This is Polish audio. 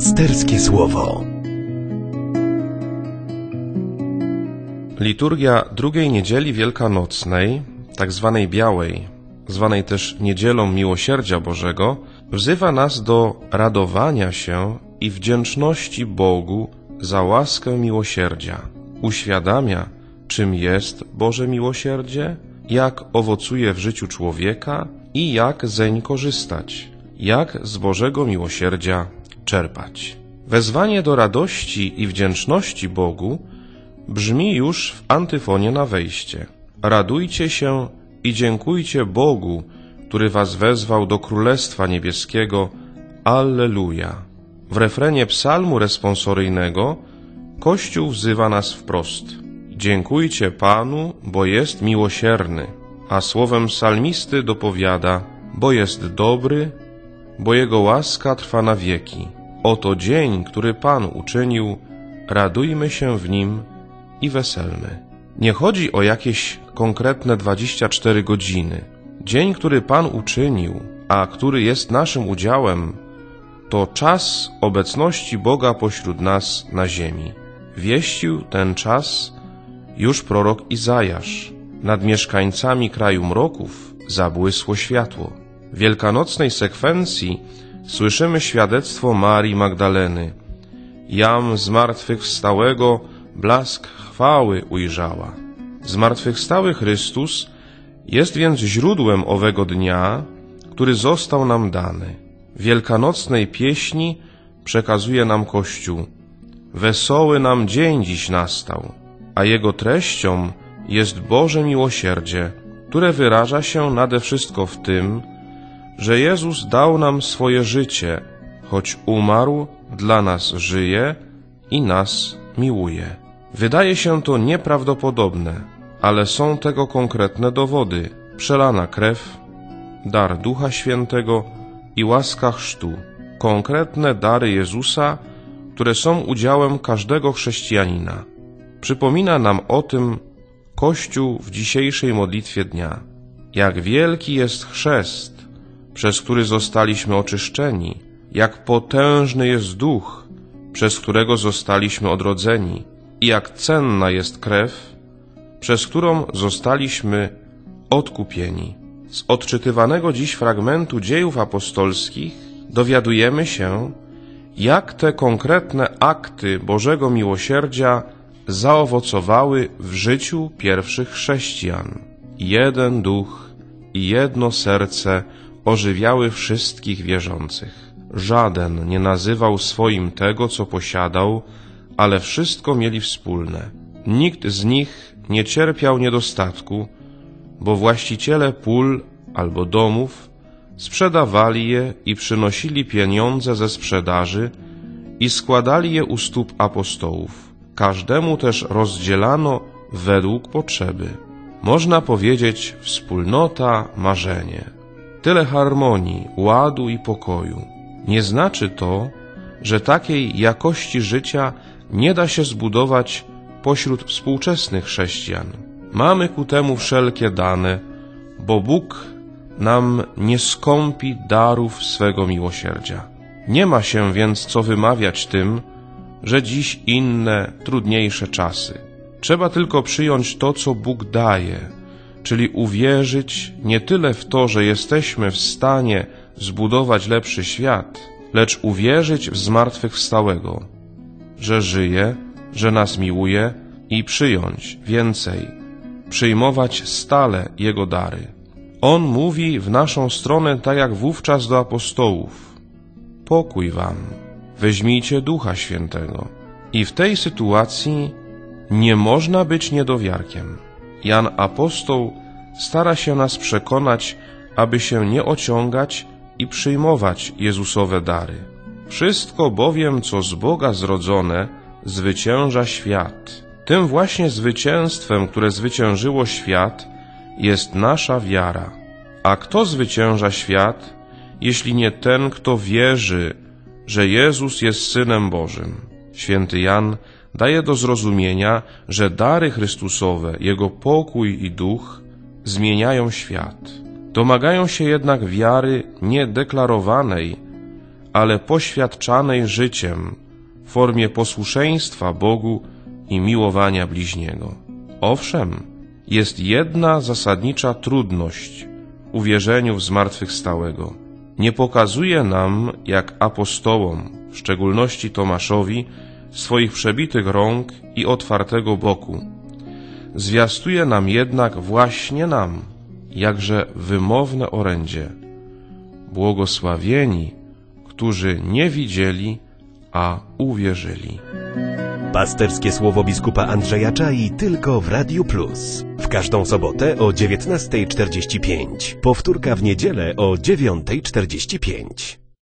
Pasterskie Słowo. Liturgia drugiej niedzieli wielkanocnej, tak zwanej białej, zwanej też niedzielą miłosierdzia Bożego, wzywa nas do radowania się i wdzięczności Bogu za łaskę miłosierdzia. Uświadamia, czym jest Boże miłosierdzie, jak owocuje w życiu człowieka i jak zeń korzystać, jak z Bożego miłosierdzia czerpać. Wezwanie do radości i wdzięczności Bogu brzmi już w antyfonie na wejście. Radujcie się i dziękujcie Bogu, który was wezwał do Królestwa Niebieskiego. Alleluja. W refrenie psalmu responsoryjnego Kościół wzywa nas wprost. Dziękujcie Panu, bo jest miłosierny, a słowem psalmisty dopowiada, bo jest dobry, bo Jego łaska trwa na wieki. Oto dzień, który Pan uczynił, radujmy się w nim i weselmy. Nie chodzi o jakieś konkretne 24 godziny. Dzień, który Pan uczynił, a który jest naszym udziałem, to czas obecności Boga pośród nas na ziemi. Wieścił ten czas już prorok Izajasz. Nad mieszkańcami kraju mroków zabłysło światło. W wielkanocnej sekwencji słyszymy świadectwo Marii Magdaleny. Jam zmartwychwstałego blask chwały ujrzała. Zmartwychwstały Chrystus jest więc źródłem owego dnia, który został nam dany. Wielkanocnej pieśni przekazuje nam Kościół. Wesoły nam dzień dziś nastał, a jego treścią jest Boże miłosierdzie, które wyraża się nade wszystko w tym, że Jezus dał nam swoje życie, choć umarł, dla nas żyje i nas miłuje. Wydaje się to nieprawdopodobne, ale są tego konkretne dowody. Przelana krew, dar Ducha Świętego i łaska chrztu. Konkretne dary Jezusa, które są udziałem każdego chrześcijanina. Przypomina nam o tym Kościół w dzisiejszej modlitwie dnia. Jak wielki jest chrzest, przez który zostaliśmy oczyszczeni, jak potężny jest duch, przez którego zostaliśmy odrodzeni, i jak cenna jest krew, przez którą zostaliśmy odkupieni. Z odczytywanego dziś fragmentu dziejów apostolskich dowiadujemy się, jak te konkretne akty Bożego Miłosierdzia zaowocowały w życiu pierwszych chrześcijan. Jeden duch i jedno serce ożywiały wszystkich wierzących. Żaden nie nazywał swoim tego, co posiadał, ale wszystko mieli wspólne. Nikt z nich nie cierpiał niedostatku, bo właściciele pól albo domów sprzedawali je i przynosili pieniądze ze sprzedaży i składali je u stóp apostołów. Każdemu też rozdzielano według potrzeby. Można powiedzieć wspólnota, marzenie. Tyle harmonii, ładu i pokoju. Nie znaczy to, że takiej jakości życia nie da się zbudować pośród współczesnych chrześcijan. Mamy ku temu wszelkie dane, bo Bóg nam nie skąpi darów swego miłosierdzia. Nie ma się więc co wymawiać tym, że dziś inne, trudniejsze czasy. Trzeba tylko przyjąć to, co Bóg daje, czyli uwierzyć nie tyle w to, że jesteśmy w stanie zbudować lepszy świat, lecz uwierzyć w zmartwychwstałego, że żyje, że nas miłuje i przyjąć więcej, przyjmować stale Jego dary. On mówi w naszą stronę tak jak wówczas do apostołów. Pokój wam, weźmijcie Ducha Świętego. I w tej sytuacji nie można być niedowiarkiem. Jan Apostoł stara się nas przekonać, aby się nie ociągać i przyjmować Jezusowe dary. Wszystko bowiem, co z Boga zrodzone, zwycięża świat. Tym właśnie zwycięstwem, które zwyciężyło świat, jest nasza wiara. A kto zwycięża świat, jeśli nie ten, kto wierzy, że Jezus jest Synem Bożym? Święty Jan daje do zrozumienia, że dary Chrystusowe, Jego pokój i duch zmieniają świat. Domagają się jednak wiary nie deklarowanej, ale poświadczanej życiem w formie posłuszeństwa Bogu i miłowania bliźniego. Owszem, jest jedna zasadnicza trudność u wierzeniu w zmartwychwstałego. Nie pokazuje nam, jak apostołom, w szczególności Tomaszowi, swoich przebitych rąk i otwartego boku. Zwiastuje nam jednak właśnie nam, jakże wymowne orędzie. Błogosławieni, którzy nie widzieli, a uwierzyli. Pasterskie słowo biskupa Andrzeja Czai tylko w Radiu Plus. W każdą sobotę o 19.45. Powtórka w niedzielę o 9.45.